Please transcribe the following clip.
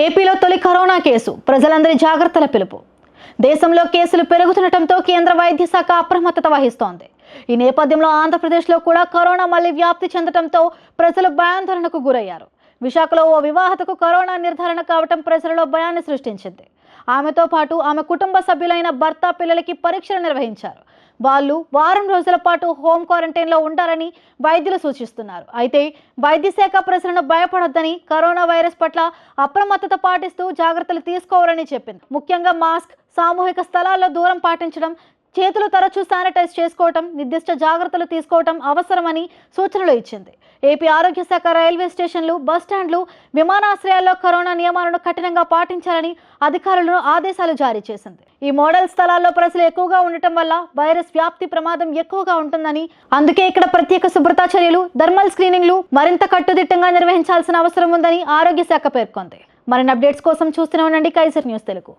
ఏపీలో తొలి corona case. ప్రజలందరి జాగ్రత్తల పిలుపు. దేశంలో కేసులు పెరుగుతుండటంతో కేంద్ర వైద్య శాఖ అప్రమత్తత వహిస్తోంది. ఈ నేపథ్యంలో ఆంధ్రప్రదేశ్లో కూడా కరోనా మళ్ళీ వ్యాప్తి చెందడంతో ప్రజలు భయాందోళనకు గురయ్యారు. విశాఖలో ఓ వివాహతకు కరోనా నిర్ధారణ కావటం ప్రజలలో భయాన్ని సృష్టించింది. ఆమెతో పాటు ఆమె కుటుంబ సభ్యులైన భర్త పిల్లలకి పరీక్షలు నిర్వహించారు. వాళ్ళు వారం రోజుల పాటు హోమ్ క్వారంటైన్లో ఉండాలని వైద్యులు సూచిస్తున్నారు. అయితే వైద్య శాఖ ప్రజలను భయపడొద్దని కరోనా వైరస్ పట్ల అప్రమత్తత పాటిస్తూ జాగ్రత్తలు తీసుకోవాలని చెప్పింది. ముఖ్యంగా మాస్క్ సామూహిక స్థలాల్లో దూరం పాటించడం చేతులు తరచూ శానిటైజ్ చేసుకోవటం నిర్దిష్ట జాగ్రత్తలు తీసుకోవటం అవసరమని సూచనలు ఇచ్చింది. ఏపీ ఆరోగ్య శాఖ రైల్వే స్టేషన్లు బస్ స్టాండ్లు విమానాశ్రయాల్లో కరోనా నియమాలను కఠినంగా పాటించాలని అధికారులను ఆదేశాలు జారీ చేసింది. ఈ మోడల్ స్థలాల్లో ప్రజలు ఎక్కువగా ఉండటం వల్ల వైరస్ వ్యాప్తి ప్రమాదం ఎక్కువగా ఉంటుందని అందుకే ఇక్కడ ప్రత్యేక శుభ్రతా చర్యలు థర్మల్ స్క్రీనింగ్లు మరింత కట్టుదిట్టంగా నిర్వహించాల్సిన అవసరం ఉందని ఆరోగ్య శాఖ పేర్కొంది. మరిన్ని అప్డేట్స్ కోసం చూస్తూనే ఉండండి కైసర్ న్యూస్ తెలుగు.